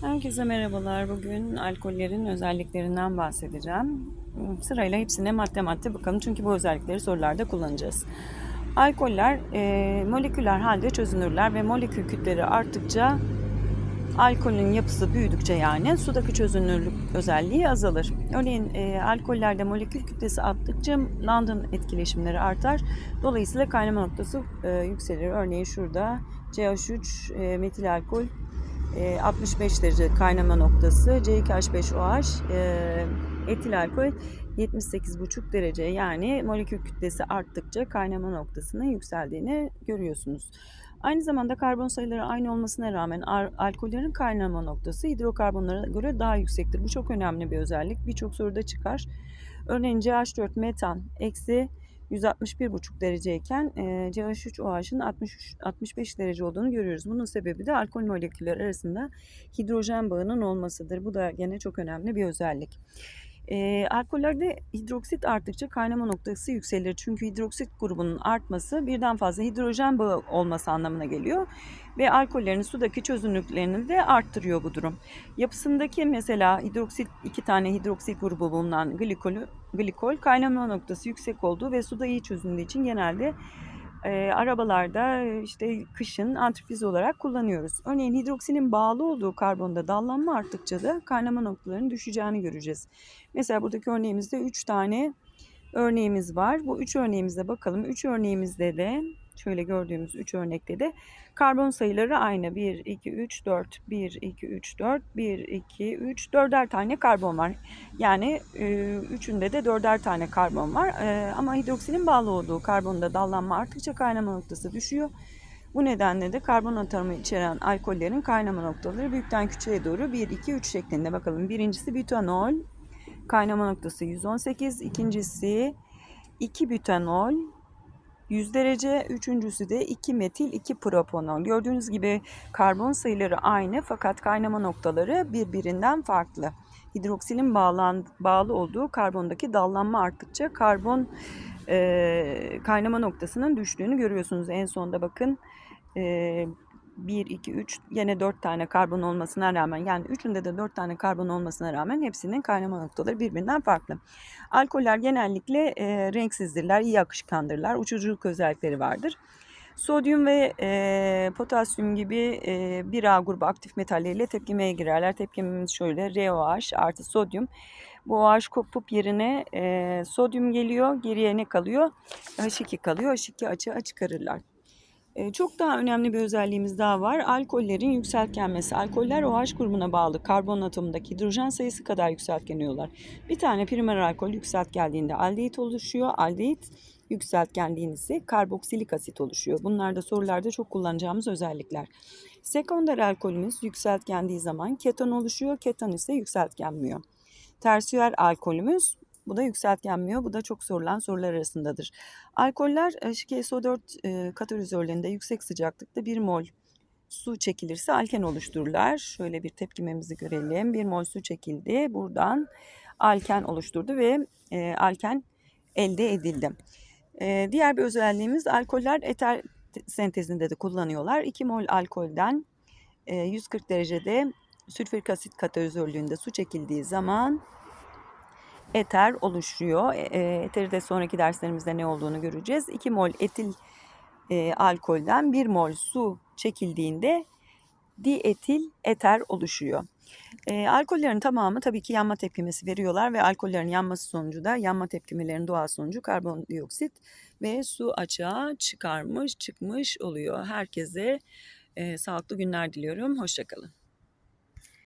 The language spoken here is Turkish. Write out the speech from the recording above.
Herkese merhabalar. Bugün alkollerin özelliklerinden bahsedeceğim. Sırayla hepsine madde madde bakalım çünkü bu özellikleri sorularda kullanacağız. Alkoller e, moleküler halde çözünürler ve molekül kütleri arttıkça alkolün yapısı büyüdükçe yani sudaki çözünürlük özelliği azalır. Örneğin e, alkollerde molekül kütlesi arttıkça London etkileşimleri artar. Dolayısıyla kaynama noktası e, yükselir. Örneğin şurada CH3 e, metil alkol e, 65 derece kaynama noktası, C2H5OH e, etil alkol 78,5 derece yani molekül kütlesi arttıkça kaynama noktasının yükseldiğini görüyorsunuz. Aynı zamanda karbon sayıları aynı olmasına rağmen alkollerin kaynama noktası hidrokarbonlara göre daha yüksektir. Bu çok önemli bir özellik. Birçok soruda çıkar. Örneğin CH4 metan eksi 161,5 dereceyken e, CH3OH'ın 63 65 derece olduğunu görüyoruz. Bunun sebebi de alkol molekülleri arasında hidrojen bağının olmasıdır. Bu da gene çok önemli bir özellik. E, alkollerde hidroksit arttıkça kaynama noktası yükselir. Çünkü hidroksit grubunun artması birden fazla hidrojen bağı olması anlamına geliyor. Ve alkollerin sudaki çözünürlüklerini de arttırıyor bu durum. Yapısındaki mesela hidroksit iki tane hidroksit grubu bulunan glikolü, glikol kaynama noktası yüksek olduğu ve suda iyi çözündüğü için genelde e, arabalarda işte kışın antifriz olarak kullanıyoruz. Örneğin hidroksinin bağlı olduğu karbonda dallanma arttıkça da kaynama noktalarının düşeceğini göreceğiz. Mesela buradaki örneğimizde 3 tane örneğimiz var. Bu 3 örneğimize bakalım. 3 örneğimizde de şöyle gördüğümüz 3 örnekte de karbon sayıları aynı. 1, 2, 3, 4, 1, 2, 3, 4, 1, 2, 3, 4'er tane karbon var. Yani e, üçünde de 4'er tane karbon var. E, ama hidroksinin bağlı olduğu karbonda dallanma arttıkça kaynama noktası düşüyor. Bu nedenle de karbon atomu içeren alkollerin kaynama noktaları büyükten küçüğe doğru 1, 2, 3 şeklinde bakalım. Birincisi butanol, kaynama noktası 118. İkincisi 2 butanol 100 derece. Üçüncüsü de 2 metil 2 propanol. Gördüğünüz gibi karbon sayıları aynı fakat kaynama noktaları birbirinden farklı. Hidroksilin bağlan, bağlı olduğu karbondaki dallanma arttıkça karbon e, kaynama noktasının düştüğünü görüyorsunuz. En sonda bakın e, 1, 2, 3 yine 4 tane karbon olmasına rağmen yani üçünde de 4 tane karbon olmasına rağmen hepsinin kaynama noktaları birbirinden farklı. Alkoller genellikle e, renksizdirler, iyi akışkandırlar, uçuculuk özellikleri vardır. Sodyum ve e, potasyum gibi e, bir A grubu aktif metalleriyle tepkimeye girerler. Tepkimemiz şöyle ROH artı sodyum. Bu OH kopup yerine e, sodyum geliyor. Geriye ne kalıyor? H2 kalıyor. H2 açığa çıkarırlar. Ee, çok daha önemli bir özelliğimiz daha var. Alkollerin yükseltgenmesi. Alkoller OH grubuna bağlı karbon atomundaki hidrojen sayısı kadar yükseltgeniyorlar. Bir tane primer alkol yükseltgeldiğinde aldehit oluşuyor. Aldehit yükseltgenliğinde ise karboksilik asit oluşuyor. Bunlar da sorularda çok kullanacağımız özellikler. Sekonder alkolümüz yükseltgendiği zaman keton oluşuyor. Keton ise yükseltgenmiyor. Tersiyel alkolümüz bu da yükseltgenmiyor. Bu da çok sorulan sorular arasındadır. Alkoller H2SO4 e, katalizörlerinde yüksek sıcaklıkta 1 mol su çekilirse alken oluştururlar. Şöyle bir tepkimemizi görelim. 1 mol su çekildi. Buradan alken oluşturdu ve e, alken elde edildi. E, diğer bir özelliğimiz alkoller eter sentezinde de kullanıyorlar. 2 mol alkolden e, 140 derecede sülfürik asit katalizörlüğünde su çekildiği zaman eter oluşuyor. E, e, eteri de sonraki derslerimizde ne olduğunu göreceğiz. 2 mol etil e, alkolden 1 mol su çekildiğinde dietil eter oluşuyor. E, alkollerin tamamı tabii ki yanma tepkimesi veriyorlar ve alkollerin yanması sonucu da yanma tepkimelerinin doğal sonucu karbondioksit ve su açığa çıkarmış çıkmış oluyor. Herkese e, sağlıklı günler diliyorum. Hoşçakalın.